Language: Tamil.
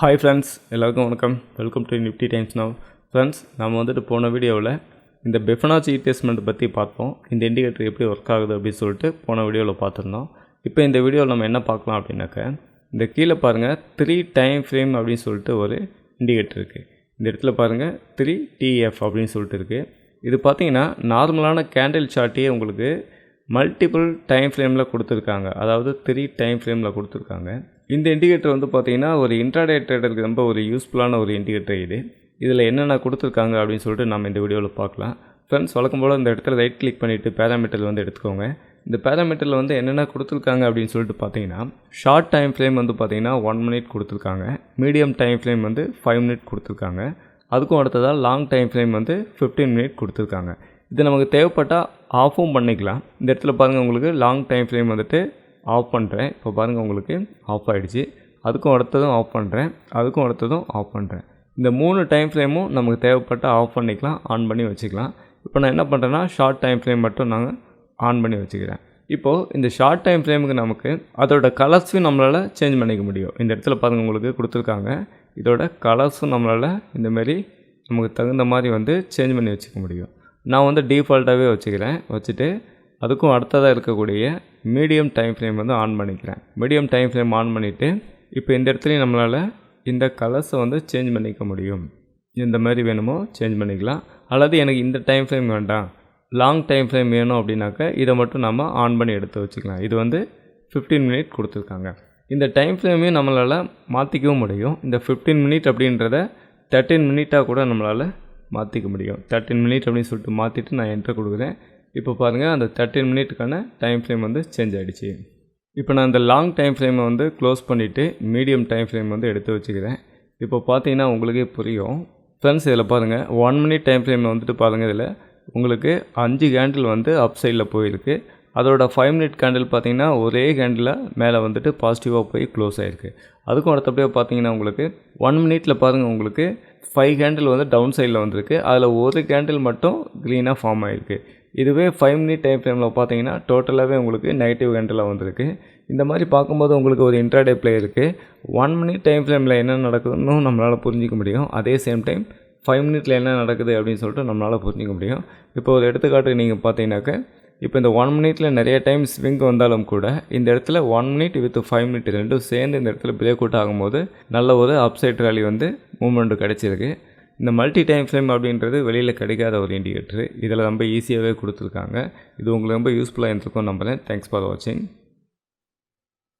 ஹாய் ஃப்ரெண்ட்ஸ் எல்லாருக்கும் வணக்கம். Welcome to Nifty Times Now friends நம்ம வந்துட்டு போன வீடியோவில் இந்த பெஃபனாச்சி டெஸ்ட்மெண்ட் பற்றி பார்த்தோம். இந்த இண்டிகேட்டர் எப்படி ஒர்க் ஆகுது அப்படின்னு சொல்லிட்டு போன வீடியோவில் பார்த்துருந்தோம். இப்போ இந்த வீடியோவில் நம்ம என்ன பார்க்கலாம் அப்படின்னாக்க இந்த கீழே பாருங்கள் த்ரீ டைம் ஃப்ரேம் அப்படின்னு சொல்லிட்டு ஒரு இண்டிகேட்டர் இருக்குது இந்த இடத்துல பாருங்கள் த்ரீ டிஎஃப் அப்படின்னு சொல்லிட்டு இருக்குது இது பார்த்தீங்கன்னா நார்மலான கேண்டில் சார்ட்டே உங்களுக்கு மல்டிபிள் டைம் ஃப்ரேமில் கொடுத்துருக்காங்க. அதாவது த்ரீ டைம் ஃப்ரேமில் கொடுத்துருக்காங்க. இந்த இண்டிகேட்டர் வந்து பார்த்தீங்கன்னா ஒரு இன்ட்ராடே ட்ரேடருக்கு ரொம்ப ஒரு யூஸ்ஃபுல்லான ஒரு இண்டிகேட்டர் இது. இதில் என்னென்ன கொடுத்துருக்காங்க அப்படின்னு சொல்லிட்டு நம்ம இந்த வீடியோவில் பார்க்கலாம். ஃப்ரெண்ட்ஸ் வழக்கம் போல் இந்த இடத்துல ரைட் கிளிக் பண்ணிவிட்டு பேராமீட்டர் வந்து எடுத்துக்கோங்க. இந்த பேராமீட்டரில் வந்து என்னென்ன கொடுத்துருக்காங்க அப்படின்னு சொல்லிட்டு பார்த்தீங்கன்னா ஷார்ட் டைம் ஃப்ரேம் வந்து பார்த்தீங்கன்னா ஒன் மினிட் கொடுத்துருக்காங்க. மீடியம் டைம் ஃப்ரேம் வந்து ஃபைவ் மினிட் கொடுத்துருக்காங்க. அதுக்கும் அடுத்ததாக லாங் டைம் ஃப்ரேம் வந்து ஃபிஃப்டீன் மினிட் கொடுத்துருக்காங்க. இது நமக்கு தேவைப்பட்டால் ஆஃபும் பண்ணிக்கலாம். இந்த இடத்துல பாருங்கள் உங்களுக்கு லாங் டைம் ஃப்ரேம் வந்துட்டு ஆஃப் பண்ணுறேன் இப்போ பாருங்கள் உங்களுக்கு ஆஃப் ஆகிடுச்சு அதுக்கும் அடுத்ததும் ஆஃப் பண்ணுறேன் அதுக்கும் அடுத்ததும் ஆஃப் பண்ணுறேன் இந்த மூணு டைம் ஃப்ரேமும் நமக்கு தேவைப்பட்டால் ஆஃப் பண்ணிக்கலாம் ஆன் பண்ணி வச்சுக்கலாம். இப்போ நான் என்ன பண்ணுறேன்னா ஷார்ட் டைம் ஃப்ரேம் மட்டும் நாங்கள் ஆன் பண்ணி வச்சுக்கிறேன். இப்போது இந்த ஷார்ட் டைம் ஃப்ரேமுக்கு நமக்கு அதோட கலர்ஸையும் நம்மளால் சேஞ்ச் பண்ணிக்க முடியும். இந்த இடத்துல பாருங்கள் உங்களுக்கு கொடுத்துருக்காங்க. இதோட கலர்ஸும் நம்மளால் இந்தமாரி நமக்கு தகுந்த மாதிரி வந்து சேஞ்ச் பண்ணி வச்சுக்க முடியும். நான் வந்து டீஃபால்ட்டாகவே வச்சுக்கிறேன். வச்சுட்டு அதுக்கும் அடுத்ததாக இருக்கக்கூடிய மீடியம் டைம் ஃப்ரேம் வந்து ஆன் பண்ணிக்கிறேன். மீடியம் டைம் ஃப்ரேம் ஆன் பண்ணிவிட்டு இப்போ இந்த இடத்துலையும் நம்மளால் இந்த கலர்ஸை வந்து சேஞ்ச் பண்ணிக்க முடியும். எந்த மாதிரி வேணுமோ சேஞ்ச் பண்ணிக்கலாம். அல்லது எனக்கு இந்த டைம் ஃப்ரேம் வேண்டாம். லாங் டைம் ஃப்ரேம் வேணும் அப்படின்னாக்க இதை மட்டும் நம்ம ஆன் பண்ணி எடுத்து வச்சுக்கலாம். இது வந்து ஃபிஃப்டீன் மினிட் கொடுத்துருக்காங்க. இந்த டைம் ஃப்ரேமையும் நம்மளால் மாற்றிக்கவும் முடியும். இந்த ஃபிஃப்டீன் மினிட் அப்படின்றத தேர்ட்டின் மினிட்டாக கூட நம்மளால் மாற்றிக்க முடியும். தேர்ட்டின் மினிட் அப்படின்னு சொல்லிட்டு மாற்றிட்டு நான் என்ட்ரு கொடுக்குறேன். இப்போ பாருங்கள் அந்த தேர்ட்டின் மினிட்டுக்கான டைம் ஃப்ரேம் வந்து சேஞ்ச் ஆகிடுச்சு இப்போ நான் இந்த லாங் டைம் ஃப்ரேமை வந்து க்ளோஸ் பண்ணிவிட்டு மீடியம் டைம் ஃப்ரேம் வந்து எடுத்து வச்சுக்கிறேன். இப்போ பார்த்தீங்கன்னா உங்களுக்கே புரியும். ஃப்ரெண்ட்ஸ் இதில் பாருங்கள் ஒன் மினிட் டைம் ஃப்ரேமில் வந்துட்டு பாருங்கள் இதில் உங்களுக்கு அஞ்சு கேண்டில் வந்து அப் சைடில் போயிருக்கு. அதோட ஃபைவ் மினிட் கேண்டில் பார்த்தீங்கன்னா ஒரே கேண்டில் மேலே வந்துட்டு பாசிட்டிவாக போய் க்ளோஸ் ஆகிருக்கு அதுக்கும் அடுத்தபடியாக பார்த்தீங்கன்னா உங்களுக்கு ஒன் மினிட்டில் பாருங்கள் உங்களுக்கு ஃபைவ் கேண்டில் வந்து டவுன் சைடில் வந்திருக்கு. அதில் ஒரு கேண்டில் மட்டும் க்ளீனாக ஃபார்ம் ஆகிருக்கு இதுவே ஃபைவ் மினிட் டைம் ஃப்ரேமில் பார்த்தீங்கன்னா டோட்டலாகவே உங்களுக்கு நெகட்டிவ் கேண்டில் வந்திருக்கு. இந்த மாதிரி பார்க்கும்போது உங்களுக்கு ஒரு இன்ட்ராடே ப்ளே இருக்குது ஒன் மினிட் டைம் ஃப்ரேமில் என்ன நடக்குதுன்னு நம்மளால் புரிஞ்சிக்க முடியும். அதே சேம் டைம் ஃபைவ் மினிட்ல என்ன நடக்குது அப்படின்னு சொல்லிட்டு நம்மளால் புரிஞ்சிக்க முடியும். இப்போ ஒரு எடுத்துக்காட்டு நீங்கள் பார்த்தீங்கன்னாக்க இப்போ இந்த ஒன் மினிட்ல நிறைய டைம் ஸ்விங் வந்தாலும் கூட இந்த இடத்துல one minute with five minute ரெண்டும் சேர்ந்து இந்த இடத்துல பிரேக் அவுட் ஆகும்போது நல்ல ஒரு அப்சைட் ரேலி வந்து மூமெண்ட் கிடச்சிருக்கு. இந்த மல்டி டைம் ஃப்ரேம் அப்படின்றது வெளியில் கிடைக்காத ஒரு இண்டிகேட்டர். இதில் ரொம்ப ஈஸியாகவே கொடுத்துருக்காங்க. இது உங்களுக்கு ரொம்ப யூஸ்ஃபுல்லாக இருந்திருக்கும் நம்புகிறேன் தேங்க்ஸ் ஃபார் வாட்சிங்